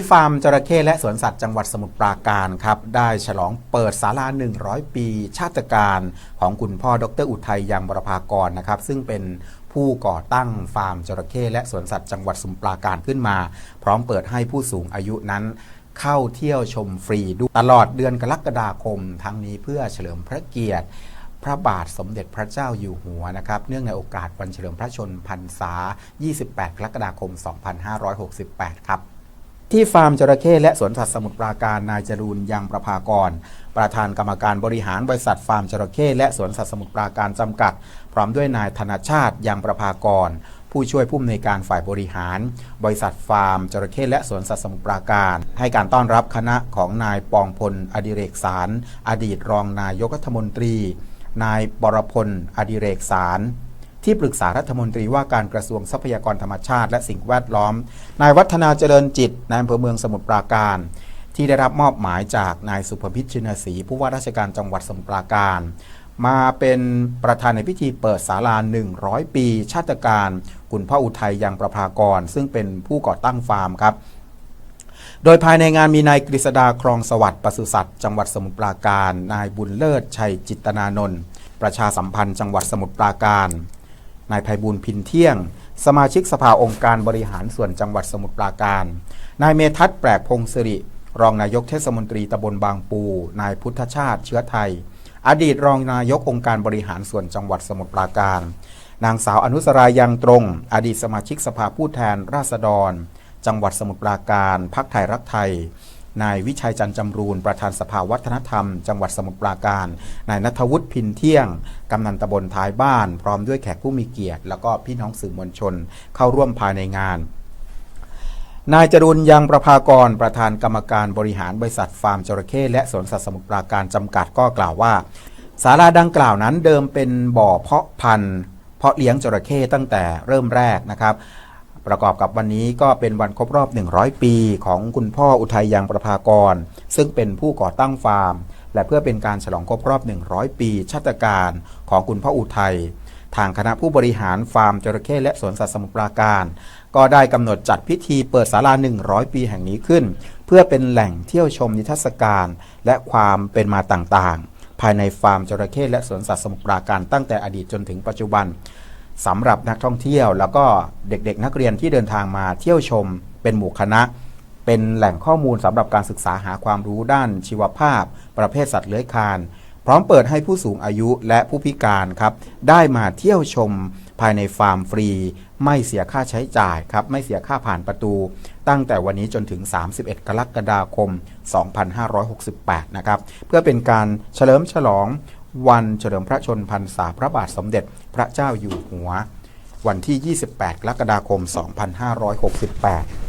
ที่ฟาร์มจระเข้และสวนสัตว์จังหวัดสมุทรปราการครับได้ฉลองเปิดศาลา 100 ปี ชาติการของคุณพ่อดรอุทัยยังบรพากรนะครับซึ่งเป็นผู้ก่อตั้งฟาร์มจระเข้และสวนสัตว์จังหวัดสมุทรปราการขึ้นมา พร้อมเปิดให้ผู้สูงอายุนั้นเข้าเที่ยวชมฟรีด้วยตลอดเดือนกรกฎาคม ทั้งนี้เพื่อเฉลิมพระเกียรติพระบาทสมเด็จพระเจ้าอยู่หัวนะครับ เนื่องในโอกาสวันเฉลิมพระชนพรรษา 28 กรกฎาคม 2568 ครับ ที่ฟาร์มจระเข้และสวนสัตว์สมุทรปราการนายจรูนยังประภากร ประธานกรรมการบริหารบริษัทฟาร์มจระเข้และสวนสัตว์สมุทรปราการจำกัด พร้อมด้วยนายธนชาติยังประภากร ผู้ช่วยผู้อำนวยการฝ่ายบริหาร บริษัทฟาร์มจระเข้และสวนสัตว์สมุทรปราการ ให้การต้อนรับคณะของนายปองพล อดิเรกสาร อดีตรองนายกรัฐมนตรี นายบรพล อดิเรกสาร ที่ปรึกษารัฐมนตรีว่าการกระทรวงทรัพยากรธรรมชาติ และสิ่งแวดล้อม นายวัฒนาเจริญจิตนายอำเภอเมืองสมุทรปราการ ที่ได้รับมอบหมายจากนายสุภพิชชินศรีผู้ว่าราชการจังหวัดสมุทรปราการ มาเป็นประธานในพิธีเปิดศาลา 100 ปี ชาติการคุณพ่ออุทัยยังประภากร ซึ่งเป็นผู้ก่อตั้งฟาร์มครับโดยภายในงานมีนายกฤษดาครองสวัสดิ์ปศุสัตว์จังหวัดสมุทรปราการ นายบุญเลิศชัยจิตนานนท์ประชาสัมพันธ์จังหวัดสมุทรปราการ นายไพบูลพินเที่ยง สมาชิกสภาองค์การบริหารส่วนจังหวัดสมุทรปราการ นายเมทัศน์แปลกพงศิริ รองนายกเทศมนตรีตำบลบางปู นายพุทธชาติเชื้อไทย อดีตรองนายกองค์การบริหารส่วนจังหวัดสมุทรปราการ นางสาวอนุสรายังตรง อดีตสมาชิกสภาผู้แทนราษฎร จังหวัดสมุทรปราการ พักไทยรักไทย นายวิชัยจันจำรูน ประธานสภาวัฒนธรรม จังหวัดสมุทรปราการ นายนัทวุฒิพินเที่ยง กำนันตำบลท้ายบ้าน พร้อมด้วยแขกผู้มีเกียรติ แล้วก็พี่น้องสื่อมวลชน เข้าร่วมภายในงานนายจรุนยังประภากรประธานกรรมการบริหารบริษัทฟาร์มจระเข้และสวนสัตว์สมุทรปราการจำกัดก็กล่าวว่าศาลาดังกล่าวนั้นเดิมเป็นบ่อเพาะพันธุ์เพาะเลี้ยงจระเข้ตั้งแต่เริ่มแรกนะครับ ประกอบกับวันนี้ก็เป็นวันครบรอบ 100 ปี ของคุณพ่ออุทัยยังประภากร ซึ่งเป็นผู้ก่อตั้งฟาร์ม และเพื่อเป็นการฉลองครบรอบ 100 ปี ชาติการของคุณพ่ออุทัยทางคณะผู้บริหารฟาร์มจระเข้และสวนสัตว์สมุทรปราการ ก็ได้กำหนดจัดพิธีเปิดศาลา 100 ปีแห่งนี้ขึ้น เพื่อเป็นแหล่งเที่ยวชมนิทรรศการ และความเป็นมาต่างๆ ภายในฟาร์มจระเข้และสวนสัตว์สมุทรปราการตั้งแต่อดีตจนถึงปัจจุบัน สำหรับนักท่องเที่ยว แล้วก็เด็กๆ นักเรียนที่เดินทางมาเที่ยวชม เป็นหมู่คณะ เป็นแหล่งข้อมูลสำหรับการศึกษาหาความรู้ด้านชีวภาพ ประเภทสัตว์เลื้อยคลานพร้อมเปิดให้ผู้สูงอายุและผู้พิการครับได้มาเที่ยวชมภายในฟาร์มฟรี ไม่เสียค่าใช้จ่ายครับไม่เสียค่าผ่านประตู ตั้งแต่วันนี้จนถึง 31 กรกฎาคม 2568 นะครับเพื่อเป็นการเฉลิมฉลอง วันเฉลิมพระชนพรรษาพระบาทสมเด็จพระเจ้าอยู่หัว วันที่ 28 กรกฎาคม 2568